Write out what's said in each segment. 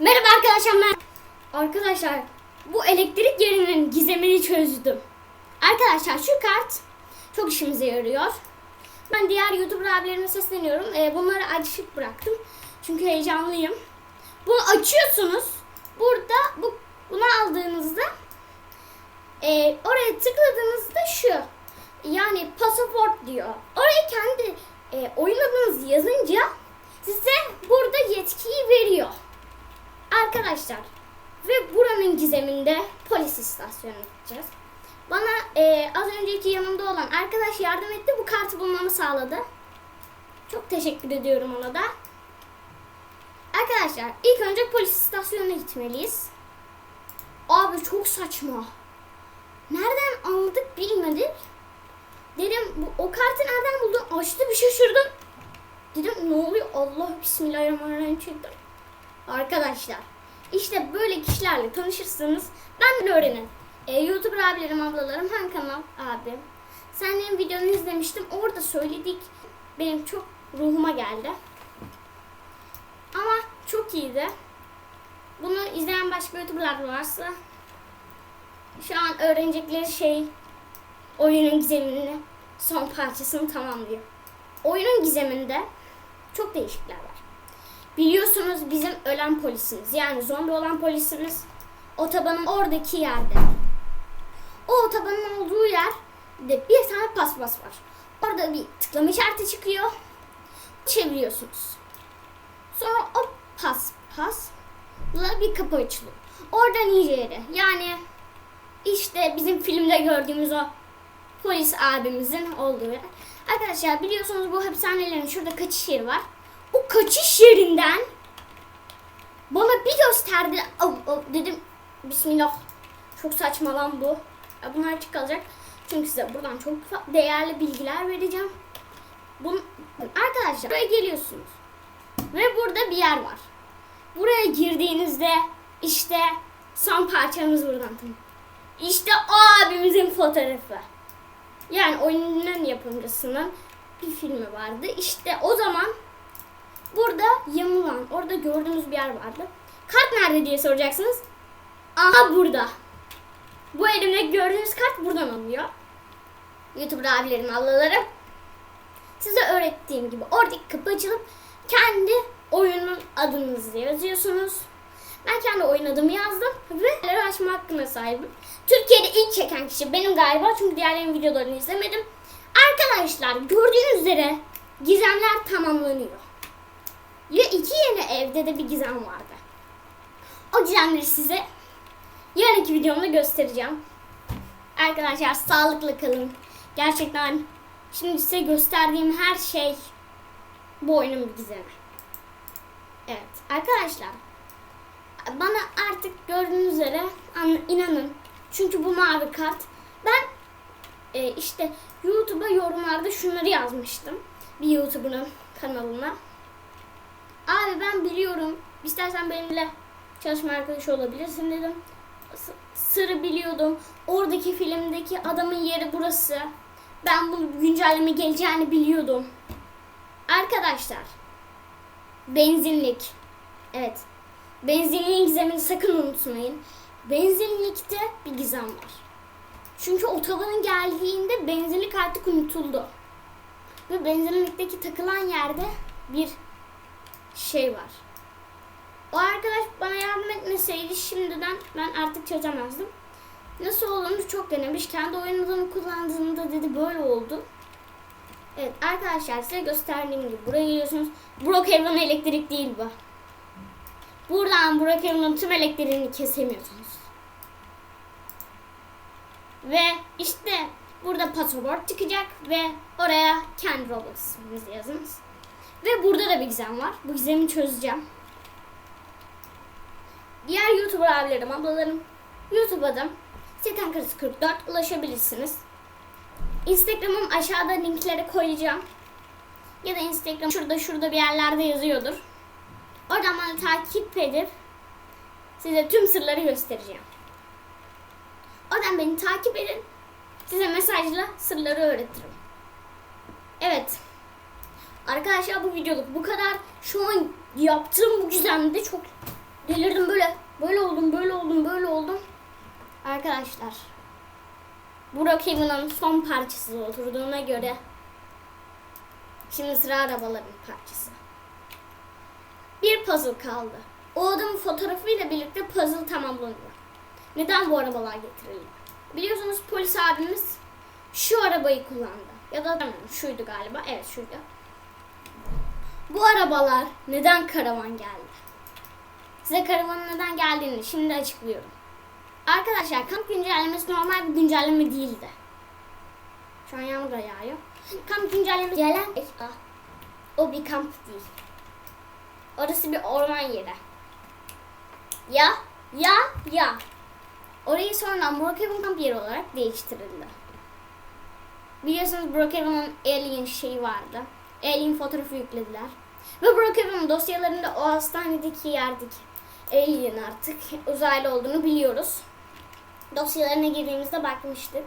Merhaba arkadaşlar ben... Arkadaşlar bu elektrik yerinin gizemini çözdüm. Arkadaşlar şu kart çok işimize yarıyor. Ben diğer YouTuber abilerime sesleniyorum. Ee, bunları açık bıraktım. Çünkü heyecanlıyım. Bunu açıyorsunuz. Burada bu bunu aldığınızda e, oraya tıkladığınızda şu yani pasaport diyor. Oraya kendi e, oyun yazınca size burada yetkiyi veriyor. Arkadaşlar ve buranın gizeminde polis istasyonu gideceğiz. Bana e, az önceki yanımda olan arkadaş yardım etti. Bu kartı bulmamı sağladı. Çok teşekkür ediyorum ona da. Arkadaşlar ilk önce polis istasyonuna gitmeliyiz. Abi çok saçma. Nereden anladık bilmedik. Dedim bu, o kartı nereden buldun? Açtı bir şaşırdım. Dedim ne oluyor? Allah bismillahirrahmanirrahim çektim. Arkadaşlar işte böyle kişilerle tanışırsanız ben de öğrenin. Ee, YouTuber abilerim, ablalarım, Han kanal abim. Senin videonu izlemiştim. Orada söyledik. Benim çok ruhuma geldi. Ama çok iyiydi. Bunu izleyen başka YouTuber'lar varsa şu an öğrenecekleri şey oyunun gizemini son parçasını tamamlıyor. Oyunun gizeminde çok değişiklikler var. Biliyorsunuz bizim ölen polisimiz yani zombi olan polisimiz otobanın oradaki yerde. O otobanın olduğu yerde bir tane paspas var. Orada bir tıklama işareti çıkıyor. Çeviriyorsunuz. Sonra o paspasla bir kapı açılıyor. Oradan iyice. Yani işte bizim filmde gördüğümüz o polis abimizin olduğu yer. Arkadaşlar biliyorsunuz bu hapishanelerin şurada kaçış yeri var. O kaçış yerinden bana bir gösterdi. Dedim Bismillah. Çok saçma lan bu. Ya bunlar açık kalacak. Çünkü size buradan çok değerli bilgiler vereceğim. Bun, arkadaşlar buraya geliyorsunuz. Ve burada bir yer var. Buraya girdiğinizde işte son parçamız buradan. İşte o abimizin fotoğrafı. Yani oyunun yapımcısının bir filmi vardı. İşte o zaman burada yamulan, orada gördüğünüz bir yer vardı. Kart nerede diye soracaksınız. Aha burada. Bu elimde gördüğünüz kart buradan alınıyor. YouTuber abilerim, ablalarım. Size öğrettiğim gibi oradaki kapı açılıp kendi oyunun adınızı yazıyorsunuz. Ben kendi oyun adımı yazdım ve neler açma hakkına sahibim. Türkiye'de ilk çeken kişi benim galiba çünkü diğerlerinin videolarını izlemedim. Arkadaşlar gördüğünüz üzere gizemler tamamlanıyor. Ve iki yeni evde de bir gizem vardı. O gizemleri size yarınki videomda göstereceğim. Arkadaşlar sağlıklı kalın. Gerçekten şimdi size gösterdiğim her şey bu oyunun bir gizemi. Evet arkadaşlar bana artık gördüğünüz üzere an- inanın. Çünkü bu mavi kart. Ben e, işte YouTube'a yorumlarda şunları yazmıştım. Bir YouTuber'ın kanalına. Abi ben biliyorum. İstersen benimle çalışma arkadaşı olabilirsin dedim. S- Sırrı biliyordum. Oradaki filmdeki adamın yeri burası. Ben bu güncelleme geleceğini biliyordum. Arkadaşlar. Benzinlik. Evet. Benzinliğin gizemini sakın unutmayın. Benzinlikte bir gizem var. Çünkü otobanın geldiğinde benzinlik artık unutuldu. Ve benzinlikteki takılan yerde bir şey var. O arkadaş bana yardım etmeseydi şimdiden ben artık çözemezdim. Nasıl olduğunu çok denemiş. Kendi oyun adını kullandığında dedi böyle oldu. Evet arkadaşlar size gösterdiğim gibi buraya geliyorsunuz. Brookhaven elektrik değil bu. Buradan Brookhaven'ın tüm elektriğini kesemiyorsunuz. Ve işte burada pasaport çıkacak ve oraya kendi Roblox yazınız. Ve burada da bir gizem var. Bu gizemi çözeceğim. Diğer YouTuber abilerim, ablalarım YouTube'da Seten Karısı 44 ulaşabilirsiniz. Instagram'ım aşağıda linkleri koyacağım. Ya da Instagram şurada şurada bir yerlerde yazıyordur. Oradan bana takip edip size tüm sırları göstereceğim. Oradan beni takip edin. Size mesajla sırları öğretirim. Evet. Arkadaşlar bu videoluk bu kadar. Şu an yaptığım bu gizemde çok Delirdim böyle. Böyle oldum, böyle oldum, böyle oldum. Arkadaşlar. Burak Evin'in son parçası oturduğuna göre şimdi sıra arabaların parçası. Bir puzzle kaldı. O adamın fotoğrafıyla birlikte puzzle tamamlanıyor. Neden bu arabalar getirildi? Biliyorsunuz polis abimiz şu arabayı kullandı. Ya da şuydu galiba. Evet şuydu. Bu arabalar neden karavan geldi? Size karavanın neden geldiğini şimdi açıklıyorum. Arkadaşlar kamp güncellemesi normal bir güncelleme değildi. Şu an yağmur da yağıyor. Kamp güncellemesi gelen o bir kamp değil. Orası bir orman yeri. Ya, ya, ya. Orayı sonradan Brookhaven kamp yeri olarak değiştirildi. Biliyorsunuz Brookhaven'ın Alien şeyi vardı. Alien fotoğrafı yüklediler. Ve Brookhaven'ın dosyalarında o hastanedeki yerdeki Alien artık uzaylı olduğunu biliyoruz. Dosyalarına girdiğimizde bakmıştık.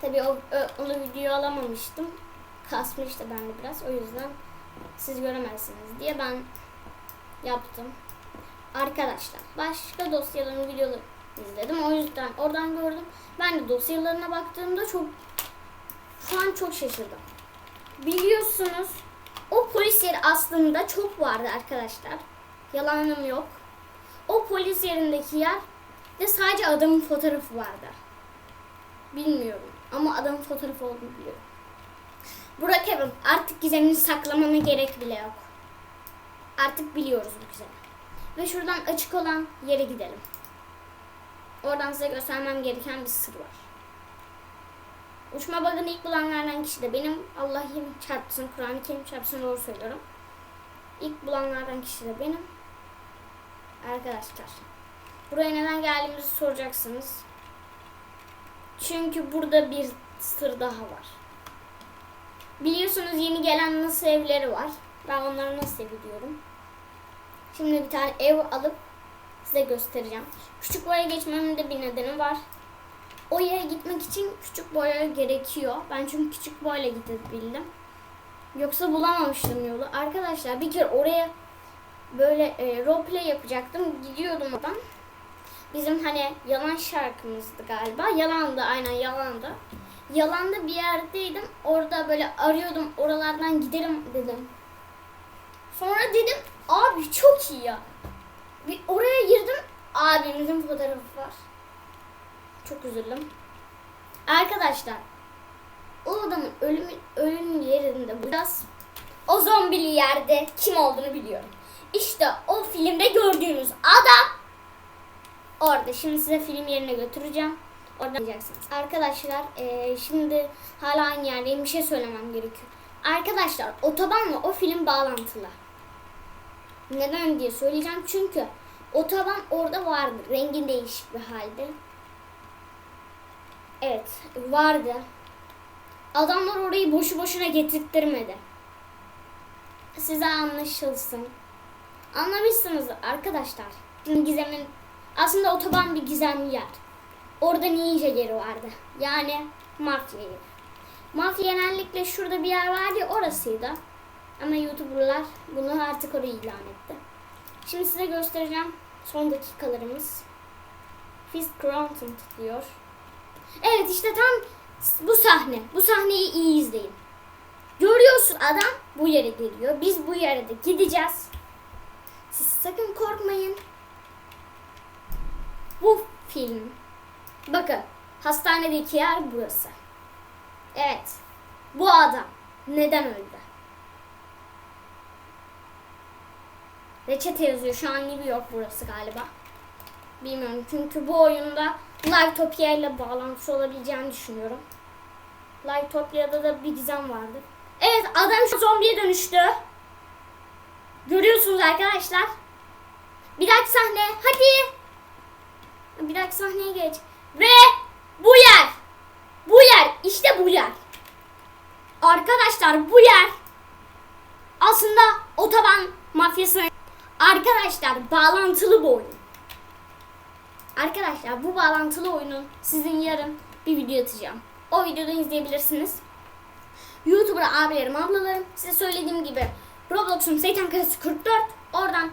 Tabii o- onu video alamamıştım. Kasmıştı bende biraz. O yüzden siz göremezsiniz diye ben yaptım. Arkadaşlar başka dosyaların videoları izledim. O yüzden oradan gördüm. Ben de dosyalarına baktığımda çok şu an çok şaşırdım. Biliyorsunuz o polis yeri aslında çok vardı arkadaşlar. Yalanım yok. O polis yerindeki yer de sadece adamın fotoğrafı vardı. Bilmiyorum ama adamın fotoğrafı olduğunu biliyorum. Burak Evin artık gizemini saklamana gerek bile yok. Artık biliyoruz bu gizemi. Ve şuradan açık olan yere gidelim. Oradan size göstermem gereken bir sır var. Uçma bug'ını ilk bulanlardan kişi de benim. Allah'ım çarpsın, Kur'an-ı Kerim çarpsın doğru söylüyorum. İlk bulanlardan kişi de benim. Arkadaşlar. Buraya neden geldiğimizi soracaksınız. Çünkü burada bir sır daha var. Biliyorsunuz yeni gelen nasıl evleri var. Ben onları nasıl biliyorum. Şimdi bir tane ev alıp size göstereceğim. Küçük boya geçmemin de bir nedeni var. O yere gitmek için küçük boya gerekiyor. Ben çünkü küçük boyayla gidebildim. Yoksa bulamamıştım yolu. Arkadaşlar bir kere oraya böyle e, roleplay yapacaktım. Gidiyordum oradan. Bizim hani yalan şarkımızdı galiba. Yalandı aynen yalandı. Yalanda bir yerdeydim. Orada böyle arıyordum. Oralardan giderim dedim. Sonra dedim abi çok iyi ya. Bir oraya girdim. Abimizin fotoğrafı var. Çok üzüldüm. Arkadaşlar o adamın ölümü, ölüm yerinde biraz o zombili yerde kim olduğunu biliyorum. İşte o filmde gördüğünüz adam orada. Şimdi size film yerine götüreceğim. Oradan diyeceksiniz. Arkadaşlar eee, şimdi hala aynı yerdeyim. Bir şey söylemem gerekiyor. Arkadaşlar otobanla o film bağlantılı. Neden diye söyleyeceğim. Çünkü otoban orada vardı. Rengin değişik bir halde. Evet vardı. Adamlar orayı boşu boşuna getirttirmedi. Size anlaşılsın. Anlamışsınız arkadaşlar. Gizemin aslında otoban bir gizemli yer. Orada ninja yeri vardı. Yani mafya yeri. Mafya genellikle şurada bir yer vardı ya orasıydı. Ama youtuberlar bunu artık orayı ilan etti. Şimdi size göstereceğim son dakikalarımız. Fist Content diyor. Evet işte tam bu sahne. Bu sahneyi iyi izleyin. Görüyorsun adam bu yere geliyor. Biz bu yere de gideceğiz. Siz sakın korkmayın. Bu film. Bakın hastanedeki yer burası. Evet. Bu adam neden öldü? Reçete yazıyor. Şu an New York burası galiba. Bilmiyorum çünkü bu oyunda Livetopia ile bağlantısı olabileceğini düşünüyorum. Livetopia'da da bir gizem vardı. Evet adam şu zombiye dönüştü. Görüyorsunuz arkadaşlar. Bir dahaki sahne hadi. Bir dahaki sahneye geç. Ve bu yer. Bu yer işte bu yer. Arkadaşlar bu yer aslında otoban mafyasına Arkadaşlar bağlantılı bu oyun. Arkadaşlar bu bağlantılı oyunun sizin yarın bir video atacağım. O videoda izleyebilirsiniz. YouTuber abilerim, ablalarım size söylediğim gibi Roblox'un Seytan Karası 44 oradan